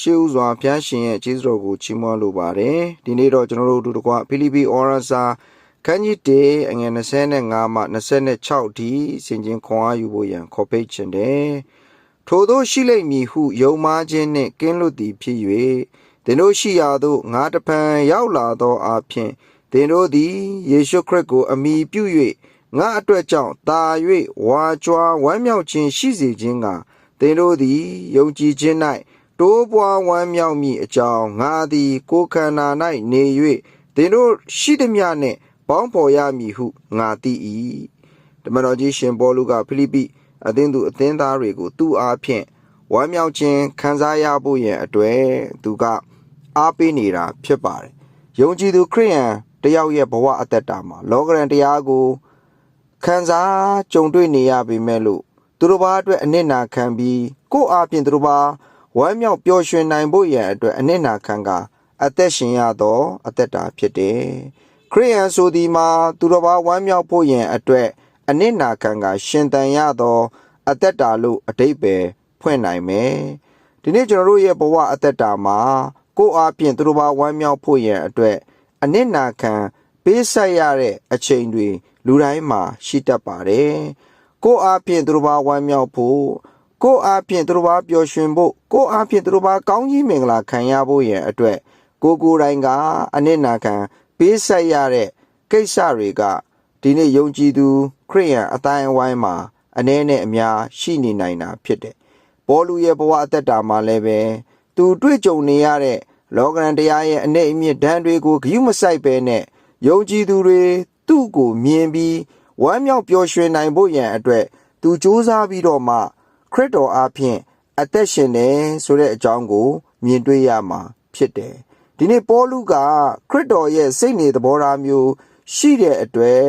ရှေးဥစွာဖျားရှင်ရဲ့ကျေးဇူးတော်ကိုချီးမွမ်းလိုပါတယ်ဒီနေ့တော့ကျွန်တော်တို့အတူတကွဖိလိပ္ပိဩရစာခန်းကြီးတေအငယ်25မှ26ဒီစင်ချင်းခွန်အားယူဖို့ရန်ခေါ်ပိတ်ခြင်းတယ်ထို့သောရှိလိမ့်မည်ဟုယုံမှားခြင်းနှင့်ကင်းလွတ်သည်ဖြစ်၍သင်တို့ရှိရာသို့ငါတပံရောက်လာသောအဖြစ်သင်တို့သည်ယေရှုခရစ်ကိုအမိပြု၍ငါအတွက်ကြောင့်တာ၍ဝါကြွားဝမ်းမြောက်ခြင်းရှိစေခြင်းကသင်တို့သည်ယုံကြည်ခြင်း၌ တိုးပွားဝမ်းမြောက်မည်အကြောင်းငါသည်ကိုယ်ခန္ဓာ၌နေ၍သင်တို့ရှိသည်မြနှင့်ပေါင်းဖော်ရမည်ဟုငါသိ၏တမန်တော်ကြီးရှင်ပေါလုကဖိလိပ္ပိအသင်းသူအသင်းသားတွေကိုသူ့အားဖြင့်ဝမ်းမြောက်ခြင်းခံစားရဖို့ရန်အတွက်သူကအားပေးနေတာဖြစ်ပါတယ်ယုံကြည်သူခရိယန်တယောက်ရဲ့ဘဝအသက်တာမှာလောကရန်တရားကိုခံစားကြုံတွေ့နေရပေမဲ့လို့သူတို့ဘာအတွက်အနစ်နာခံပြီးကိုယ့်အားဖြင့်သူတို့ဘာ ဝမ်းမြောက်ပျော်ရွှင်နိုင်ဖို့ရန်အတွက်အနစ်နာခံကအသက်ရှင်ရသောအသက်တာဖြစ်တယ်ခရိယန်ဆိုဒီမှာသူတို့ဘာဝမ်းမြောက်ဖို့ရန်အတွက်အနစ်နာခံကရှင်တန်ရသောအသက်တာလို့အတိတ်ပဲဖွင့်နိုင်မယ်ဒီနေ့ကျွန်တော်တို့ရဲ့ဘဝအသက်တာမှာကိုယ့်အားဖြင့်သူတို့ဘာဝမ်းမြောက်ဖို့ရန်အတွက်အနစ်နာခံပေးဆက်ရတဲ့အချိန်တွေလူတိုင်းမှာရှိတတ်ပါတယ်ကိုယ့်အားဖြင့်သူတို့ဘာဝမ်းမြောက်ဖို့ ကိုယ့်အားဖြင့်သူတို့ဘာပျော်ရွှင်ဖို့ကိုယ့်အားဖြင့်သူတို့ဘာကောင်းကြီးမင်္ဂလာခံရဖို့ရန်အတွက်ကိုကိုယ်တိုင်ကအနစ်နာခံပေးဆက်ရတဲ့ကိစ္စတွေကဒီနေ့ယုံကြည်သူခရိယန်အတိုင်းအဝိုင်းမှာအနည်းနဲ့အများရှိနေနိုင်တာဖြစ်တယ်။ဘောလူရဲ့ဘဝအသက်တာမှာလည်းပဲသူတွေ့ကြုံနေရတဲ့လောကရန်တရားရဲ့အ내အမြင့်ဒဏ်တွေကိုဂရုမစိုက်ပဲနဲ့ယုံကြည်သူတွေသူ့ကိုမြင်ပြီးဝမ်းမြောက်ပျော်ရွှင်နိုင်ဖို့ရန်အတွက်သူစ조사ပြီးတော့မှ ခရစ်တော်အားဖြင့်အသက်ရှင်တယ်ဆိုတဲ့အကြောင်းကို မြင်တွေ့ရမှာဖြစ်တယ်။ဒီနေ့ပေါလုကခရစ်တော်ရဲ့စိတ်နေသဘောထားမျိုးရှိတဲ့အတွက်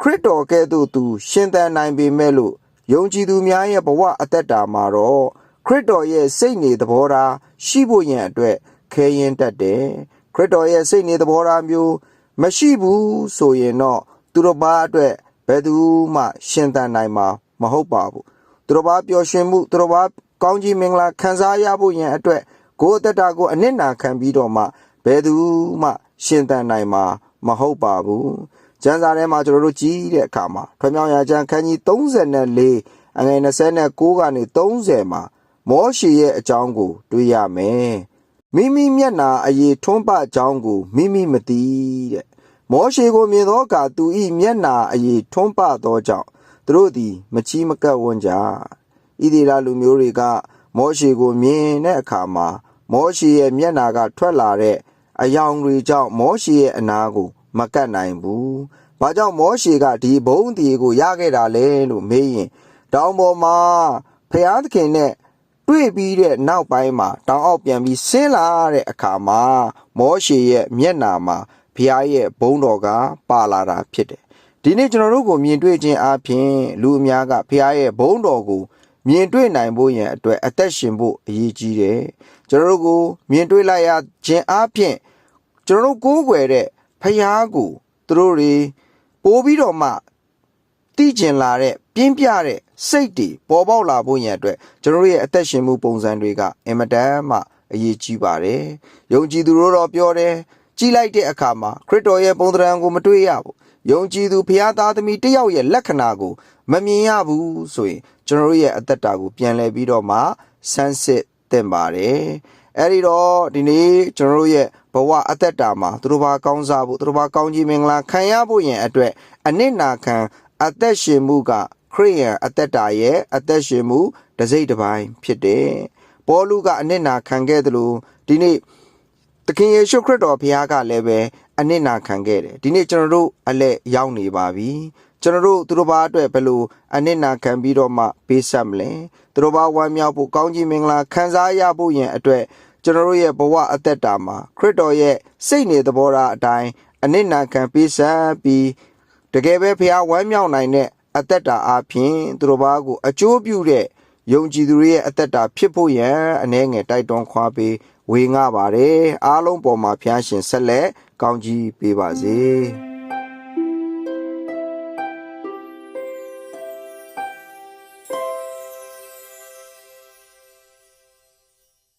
ခရစ်တော်ကဲ့သို့သူ ရှင်သန်နိုင်ပေမဲ့လို့ယုံကြည်သူများရဲ့ဘဝအသက်တာမှာတော့ခရစ်တော်ရဲ့စိတ်နေသဘောထားရှိဖို့ရန်အတွက်ခဲရင်တတ်တယ်ခရစ်တော်ရဲ့စိတ်နေသဘောထားမျိုး မရှိဘူးဆိုရင်တော့သူတို့ဘာအတွက်ဘယ်သူမှ ရှင်သန်နိုင်မှာမဟုတ်ပါဘူး သူတို့ဘာပျော်ရွှင်မှုသူတို့ဘာကောင်းကြီးမင်္ဂလာခံစားရဖို့ရန်အတွက်ကိုယ်အသက်တာကိုအနစ်နာခံပြီးတော့မှဘယ်သူမှရှင်သန်နိုင်မှာမဟုတ်ပါဘူးကျမ်းစာထဲမှာကျွန်တော်တို့ကြည့်တဲ့အခါမှာထွေမြောင်ရာကျမ်းခန်းကြီး34အငယ်29ကနေ30မှာမောရှေရဲ့အကြောင်းကိုတွေ့ရမယ်မိမိမျက်နာအရေးထွန်းပကြောင်းကိုမိမိမသိတဲ့မောရှေကိုမြင်သောအခါသူ၏မျက်နာအရေးထွန်းပသောကြောင့် သူတို့သည် မချီးမကပ်ဝန်းကြဣသေလလူမျိုးတွေက မောရှေကိုမြင်တဲ့အခါမှာ မောရှေရဲ့မျက်နာက ထွက်လာတဲ့အယောင်တွေကြောင့်မောရှေရဲ့အနာကိုမကတ်နိုင်ဘူး။ဘာကြောင့်မောရှေကဒီဘုံတီကိုရခဲ့တာလဲလို့မေးရင်တောင်ပေါ်မှာဖျားသခင်နဲ့တွေ့ပြီးတဲ့နောက်ပိုင်းမှာတောင်အောက်ပြန်ပြီးဆင်းလာတဲ့အခါမှာမောရှေရဲ့မျက်နာမှာဘုရားရဲ့ဘုန်းတော်ကပါလာတာဖြစ်တယ်။ ဒီနေ့ကျွန်တော်တို့ကိုမြင်တွေ့ခြင်းအပြင်လူအများကဘုရားရဲ့ဘုန်းတော်ကိုမြင်တွေ့နိုင်ဖို့ရန်အတွက်အသက်ရှင်ဖို့အရေးကြီးတယ်။ကျွန်တော်တို့ကိုမြင်တွေ့လိုက်ရခြင်းအပြင်ကျွန်တော်တို့ကိုးကွယ်တဲ့ဖယားကိုသူတို့တွေပိုးပြီးတော့မှတည်ကျင်လာတဲ့ပြင်းပြတဲ့စိတ်တွေပေါ်ပေါက်လာဖို့ရန်အတွက်ကျွန်တော်ရဲ့အသက်ရှင်မှုပုံစံတွေကအင်မတန်မှအရေးကြီးပါတယ်။ယုံကြည်သူတို့တော့ပြောတယ်ကြည်လိုက်တဲ့အခါမှာခရစ်တော်ရဲ့ပုံသဏ္ဍာန်ကိုမတွေ့ရဘူး။ ယုံကြည်သူဖျားသားသမီးတယောက်ရဲ့လက္ခဏာကိုမမြင်ရဘူးဆိုရင်ကျွန်တော်ရဲ့အသက်တာကိုပြန်လည်ပြီးတော့မှဆန်းစစ်သင့်ပါတယ်။အဲဒီတော့ဒီနေ့ကျွန်တော်ရဲ့ဘဝအသက်တာမှာသူတို့ဘာကောင်းစားဖို့သူတို့ဘာကောင်းကြီးမင်္ဂလာခံရဖို့ရန်အတွက်အနစ်နာခံအသက်ရှင်မှုကခရိယန်အသက်တာရဲ့အသက်ရှင်မှုတစိမ့်တစ်ပိုင်းဖြစ်တယ်။ပေါလုကအနစ်နာခံခဲ့တယ်လို့ဒီနေ့ သခင်ယေရှုခရစ်တော်ဘုရားကလည်းပဲအနစ်နာခံခဲ့တယ်။ဒီနေ့ကျွန်တော်တို့အလက်ရောက်နေပါပြီ။ကျွန်တော်တို့သူတို့ဘာအတွက်ဘယ်လိုအနစ်နာခံပြီးတော့မှပေးဆက်မလဲ။သူတို့ဘာဝမ်းမြောက်ဖို့ကောင်းကြီးမင်္ဂလာခံစားရဖို့ရန်အတွက်ကျွန်တော်တို့ရဲ့ဘဝအသက်တာမှာခရစ်တော်ရဲ့စိတ်နေသဘောထားအတိုင်းအနစ်နာခံပေးဆက်ပြီးတကယ်ပဲဖះဝမ်းမြောက်နိုင်တဲ့အသက်တာအပြင်သူတို့ဘာကိုအကျိုးပြုတဲ့ ယုံကြည်သူတွေရဲ့အသက်တာဖြစ်ဖို့ရန်အ ਨੇ ငယ်တိုက်တွန်းခွာပေးဝေငှပါတယ်အားလုံးပေါ်မှာဖះရှင်ဆက်လက်ကောင်းကြီးပေးပါစေ။